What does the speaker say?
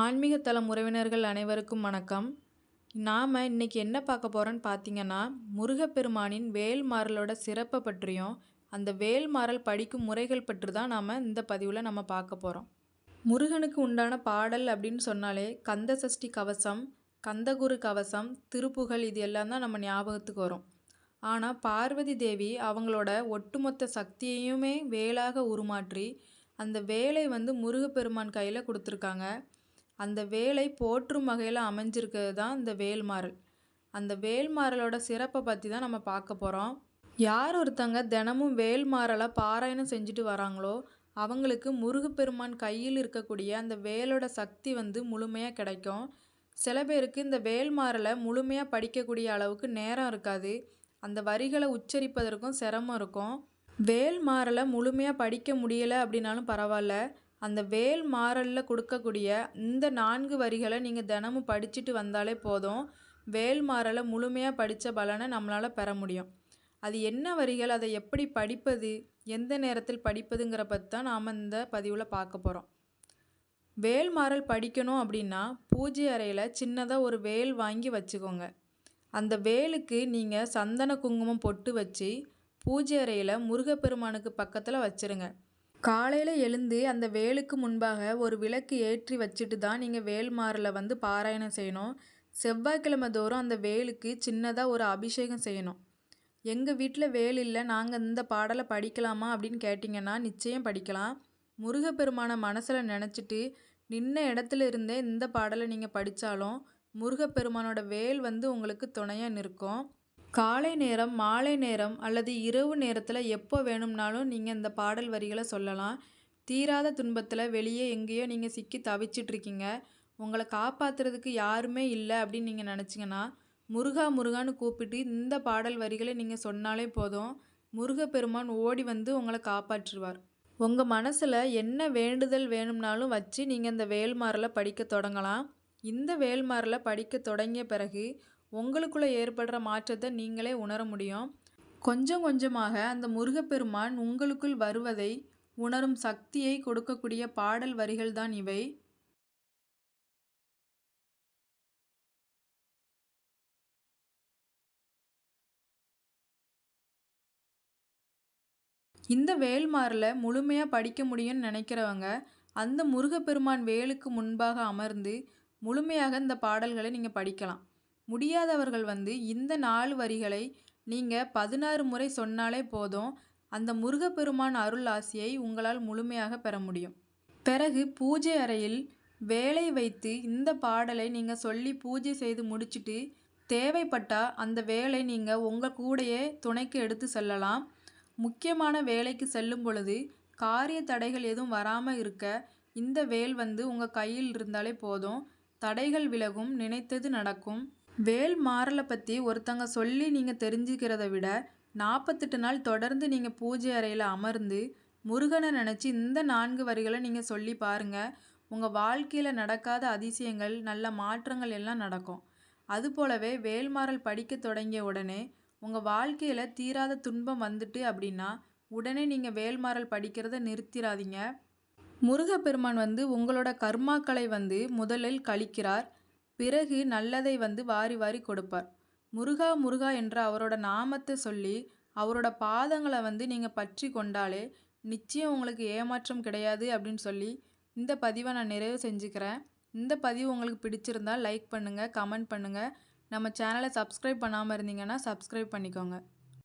ஆன்மீக தளம் உறவினர்கள் அனைவருக்கும் வணக்கம். நாம் இன்றைக்கி என்ன பார்க்க போகிறோன்னு பார்த்தீங்கன்னா முருகப்பெருமானின் வேல்மாறலோட சிறப்பை பற்றியும் அந்த வேல்மாறல் படிக்கும் முறைகள் பற்றி தான் நாம் இந்த பதிவில் நம்ம பார்க்க போகிறோம் முருகனுக்கு உண்டான பாடல் அப்படின்னு சொன்னாலே கந்த சஷ்டி கவசம் கந்தகுரு கவசம் திருப்புகழ் இது எல்லாம் தான் நம்ம ஞாபகத்துக்கு வரும். ஆனால் பார்வதி தேவி அவங்களோட ஒட்டுமொத்த சக்தியையுமே வேலாக உருமாற்றி அந்த வேலை வந்து முருகப்பெருமான் கையில் கொடுத்துருக்காங்க. அந்த வேலை போற்றும் வகையில் அமைஞ்சிருக்கிறது தான் இந்த வேல்மாறல். அந்த வேல்மாறலோட சிறப்பை பற்றி தான் நம்ம பார்க்க போகிறோம் யார் ஒருத்தங்க தினமும் வேல்மாறலை பாராயணம் செஞ்சுட்டு வராங்களோ அவங்களுக்கு முருகப்பெருமான் கையில் இருக்கக்கூடிய அந்த வேலோட சக்தி வந்து முழுமையாக கிடைக்கும். சில பேருக்கு இந்த வேல்மாறலை முழுமையாக படிக்கக்கூடிய அளவுக்கு நேரம் இருக்காது. அந்த வரிகளை உச்சரிப்பதற்கும் சிரமம் இருக்கும். வேல்மாறலை முழுமையாக படிக்க முடியலை அப்படின்னாலும் பரவாயில்ல. அந்த வேல் மாறலில் கொடுக்கக்கூடிய இந்த நான்கு வரிகளை நீங்கள் தினமும் படிச்சுட்டு வந்தாலே போதும். வேல் மாறலை முழுமையாக படித்த பலனை நம்மளால் பெற முடியும். அது என்ன வரிகள் அதை எப்படி படிப்பது எந்த நேரத்தில் படிப்பதுங்கிற பற்றி தான் நாம் இந்த பதிவில் பார்க்க போகிறோம் வேல் மாறல் படிக்கணும் அப்படின்னா பூஜை அறையில் சின்னதாக ஒரு வேல் வாங்கி வச்சுக்கோங்க. அந்த வேலுக்கு நீங்கள் சந்தன குங்குமம் பொட்டு வச்சு பூஜை அறையில் முருகப்பெருமானுக்கு பக்கத்தில் வச்சுருங்க. காலையில் எழுந்து அந்த வேலுக்கு முன்பாக ஒரு விளக்கு ஏற்றி வச்சுட்டு தான் நீங்கள் வேல்மாரில் வந்து பாராயணம் செய்யணும். செவ்வாய்க்கிழமை தோறும் அந்த வேலுக்கு சின்னதாக ஒரு அபிஷேகம் செய்யணும். எங்கள் வீட்டில் வேல் இல்லை நாங்கள் இந்த பாடலை படிக்கலாமா அப்படின்னு கேட்டிங்கன்னா நிச்சயம் படிக்கலாம். முருகப்பெருமானை மனசில் நினச்சிட்டு நின்ன இடத்துல இருந்தே இந்த பாடலை நீங்கள் படித்தாலும் முருகப்பெருமானோட வேல் வந்து உங்களுக்கு துணையாக நிற்கும். காலை நேரம் மாலை நேரம் அல்லது இரவு நேரத்தில் எப்போ வேணும்னாலும் நீங்கள் இந்த பாடல் வரிகளை சொல்லலாம். தீராத துன்பத்தில் வெளியே எங்கேயோ நீங்கள் சிக்கி தவிச்சிட்ருக்கீங்க. உங்களை காப்பாற்றுறதுக்கு யாருமே இல்லை அப்படின்னு நீங்கள் நினச்சிங்கன்னா முருகா முருகான்னு கூப்பிட்டு இந்த பாடல் வரிகளை நீங்கள் சொன்னாலே போதும். முருகப்பெருமான் ஓடி வந்து உங்களை காப்பாற்றுவார் உங்கள் மனசில் என்ன வேண்டுதல் வேணும்னாலும் வச்சு நீங்கள் இந்த வேல்மாரில் படிக்க தொடங்கலாம். இந்த வேல்மாரில் படிக்க தொடங்கிய பிறகு உங்களுக்குள்ளே ஏற்படுற மாற்றத்தை நீங்களே உணர முடியும். கொஞ்சம் கொஞ்சமாக அந்த முருகப்பெருமான் உங்களுக்குள் வருவதை உணரும் சக்தியை கொடுக்கக்கூடிய பாடல் வரிகள் தான் இவை. இந்த வேல்மாரில் முழுமையாக படிக்க முடியும்னு நினைக்கிறவங்க அந்த முருகப்பெருமான் வேலுக்கு முன்பாக அமர்ந்து முழுமையாக இந்த பாடல்களை நீங்கள் படிக்கலாம். முடியாதவர்கள் வந்து இந்த நாலு வரிகளை நீங்கள் பதினாறு முறை சொன்னாலே போதும். அந்த முருகப்பெருமான் அருள் ஆசியை உங்களால் முழுமையாக பெற முடியும். பிறகு பூஜை அறையில் வேலை வைத்து இந்த பாடலை நீங்கள் சொல்லி பூஜை செய்து முடிச்சுட்டு தேவைப்பட்டால் அந்த வேலை நீங்கள் உங்கள் கூடையே துணைக்கு எடுத்து செல்லலாம். முக்கியமான வேலைக்கு செல்லும் பொழுது காரிய தடைகள் எதுவும் வராமல் இருக்க இந்த வேல் வந்து உங்கள் கையில் இருந்தாலே போதும். தடைகள் விலகும் நினைத்தது நடக்கும். வேல் மாறலை பற்றி ஒருத்தங்க சொல்லி நீங்கள் தெரிஞ்சுக்கிறத விட நாற்பத்தெட்டு நாள் தொடர்ந்து நீங்கள் பூஜை அறையில் அமர்ந்து முருகனை நினச்சி இந்த நான்கு வரிகளை நீங்கள் சொல்லி பாருங்கள் உங்கள் வாழ்க்கையில் நடக்காத அதிசயங்கள் நல்ல மாற்றங்கள் எல்லாம் நடக்கும். அதுபோலவே வேல்மாறல் படிக்க தொடங்கிய உடனே உங்கள் வாழ்க்கையில் தீராத துன்பம் வந்துட்டு அப்படின்னா உடனே நீங்கள் வேல்மாறல் படிக்கிறத நிறுத்திடாதீங்க முருகப்பெருமான் வந்து உங்களோட கர்மாக்களை வந்து முதலில் கழிக்கிறார். பிறகு நல்லதை வந்து வாரி வாரி கொடுப்பார். முருகா முருகா என்ற அவரோட நாமத்தை சொல்லி அவரோட பாதங்களை வந்து நீங்கள் பற்றி கொண்டாலே நிச்சயம் உங்களுக்கு ஏமாற்றம் கிடையாது அப்படின்னு சொல்லி இந்த பதிவை நான் நிறைவு செஞ்சுக்கிறேன். இந்த பதிவு உங்களுக்கு பிடிச்சிருந்தால் லைக் பண்ணுங்கள் கமெண்ட் பண்ணுங்கள் நம்ம சேனலை சப்ஸ்கிரைப் பண்ணாமல் இருந்தீங்கன்னா சப்ஸ்கிரைப் பண்ணிக்கோங்க.